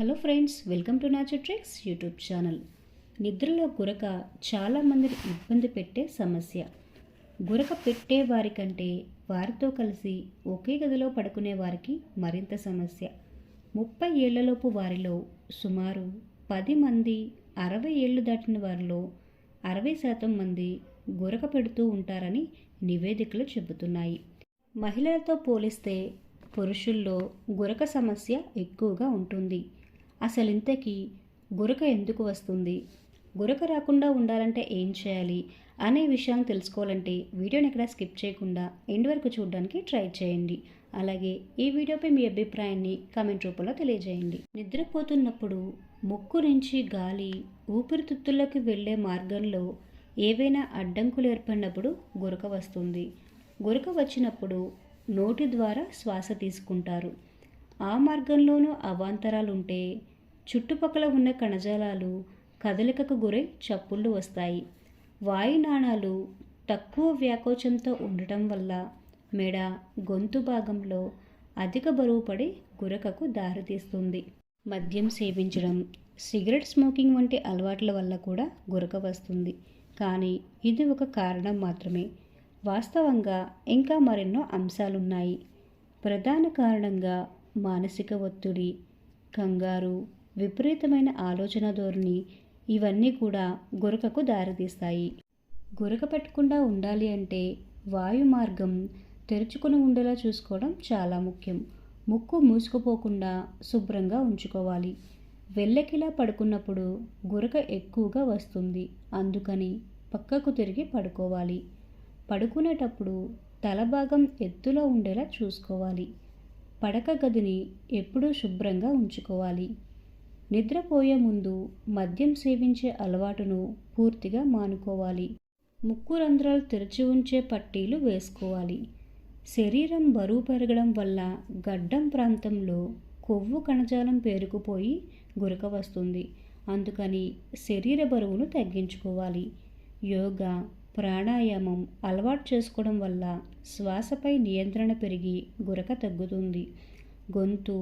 Hello friends welcome to nature tricks YouTube channel. నిద్రలో గురక చాలామందిని ఇబ్బంది పెట్టే సమస్య. గురక పెట్టే వారికంటే వారితో కలిసి ఒకే గదిలో పడుకునే వారికి మరింత సమస్య. ముప్పై ఏళ్ళలోపు వారిలో సుమారు పది మంది అరవై ఏళ్ళు దాటిన వారిలో అరవై శాతం మంది గురక పెడుతూ ఉంటారని నివేదికలు చెబుతున్నాయి. మహిళలతో పోలిస్తే పురుషుల్లో గురక సమస్య ఎక్కువగా ఉంటుంది. అసలు ఇంతకీ గురక ఎందుకు వస్తుంది? గురక రాకుండా ఉండాలంటే ఏం చేయాలి? అనే విషయాన్ని తెలుసుకోవాలంటే వీడియోని ఎక్కడ స్కిప్ చేయకుండా ఎండ్ వరకు చూడడానికి ట్రై చేయండి. అలాగే ఈ వీడియోపై మీ అభిప్రాయాన్ని కామెంట్ రూపంలో తెలియజేయండి. నిద్రపోతున్నప్పుడు ముక్కు నుంచి గాలి ఊపిరితిత్తుల్లోకి వెళ్ళే మార్గంలో ఏవైనా అడ్డంకులు ఏర్పడినప్పుడు గురక వస్తుంది. గురక వచ్చినప్పుడు నోటి ద్వారా శ్వాస తీసుకుంటారు. ఆ మార్గంలోనూ అవాంతరాలు ఉంటే చుట్టుపక్కల ఉన్న కణజాలాలు కదలికకు గురై చప్పుళ్ళు వస్తాయి. వాయునాణాలు తక్కువ వ్యాకోచంతో ఉండటం వల్ల మెడ గొంతు భాగంలో అధిక బరువు పడి గురకకు దారితీస్తుంది మద్యం సేవించడం సిగరెట్ స్మోకింగ్ వంటి అలవాట్ల వల్ల కూడా గురక వస్తుంది. కానీ ఇది ఒక కారణం మాత్రమే. వాస్తవంగా ఇంకా మరెన్నో అంశాలున్నాయి. ప్రధాన కారణంగా మానసిక ఒత్తిడి కంగారు విపరీతమైన ఆలోచన ధోరణి ఇవన్నీ కూడా గురకకు దారితీస్తాయి. గురక పెట్టకుండా ఉండాలి అంటే వాయు మార్గం తెరుచుకుని ఉండేలా చూసుకోవడం చాలా ముఖ్యం. ముక్కు మూసుకుపోకుండా శుభ్రంగా ఉంచుకోవాలి. వెళ్ళకిలా పడుకున్నప్పుడు గురక ఎక్కువగా వస్తుంది. అందుకని పక్కకు తిరిగి పడుకోవాలి. పడుకునేటప్పుడు తల భాగం ఎత్తులో ఉండేలా చూసుకోవాలి. పడక గదిని ఎప్పుడూ శుభ్రంగా ఉంచుకోవాలి. నిద్రపోయే ముందు మద్యం సేవించే అలవాటును పూర్తిగా మానుకోవాలి. ముక్కు రంధ్రాలు తెరిచి ఉంచే పట్టీలు వేసుకోవాలి. శరీరం బరువు పెరగడం వల్ల గడ్డం ప్రాంతంలో కొవ్వు కణజాలం పేరుకుపోయి గురక వస్తుంది. అందుకని శరీర బరువును తగ్గించుకోవాలి. యోగా ప్రాణాయామం అలవాటు చేసుకోవడం వల్ల శ్వాసపై నియంత్రణ పెరిగి గురక తగ్గుతుంది. గొంతు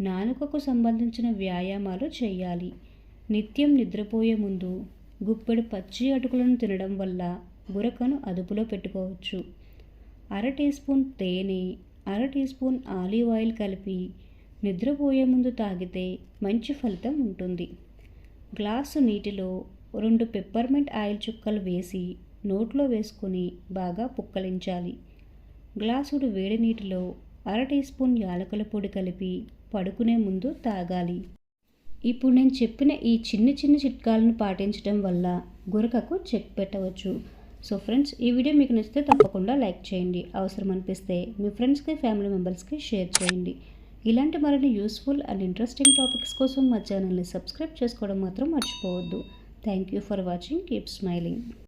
నాలుకకు సంబంధించిన వ్యాయామాలు చేయాలి. నిత్యం నిద్రపోయే ముందు గుప్పెడు పచ్చి అటుకులను తినడం వల్ల గురకను అదుపులో పెట్టుకోవచ్చు. అర టీ స్పూన్ తేనె అర టీ స్పూన్ ఆలివ్ ఆయిల్ కలిపి నిద్రపోయే ముందు తాగితే మంచి ఫలితం ఉంటుంది. గ్లాసు నీటిలో రెండు పెప్పర్మెంట్ ఆయిల్ చుక్కలు వేసి నోట్లో వేసుకొని బాగా పుక్కలించాలి. గ్లాసుడు వేడి నీటిలో అర టీ స్పూన్ యాలకుల పొడి కలిపి పడుకునే ముందు తాగాలి. ఇప్పుడు నేను చెప్పిన ఈ చిన్న చిన్న చిట్కాలను పాటించడం వల్ల గురకకు చెక్ పెట్టవచ్చు. సో ఫ్రెండ్స్ ఈ వీడియో మీకు నచ్చితే తప్పకుండా లైక్ చేయండి. అవసరం అనిపిస్తే మీ ఫ్రెండ్స్కి ఫ్యామిలీ మెంబర్స్కి షేర్ చేయండి. ఇలాంటి మరిన్ని యూస్ఫుల్ అండ్ ఇంట్రెస్టింగ్ టాపిక్స్ కోసం మా ఛానల్ని సబ్స్క్రైబ్ చేసుకోవడం మాత్రం మర్చిపోవద్దు. Thank you for watching. Keep smiling.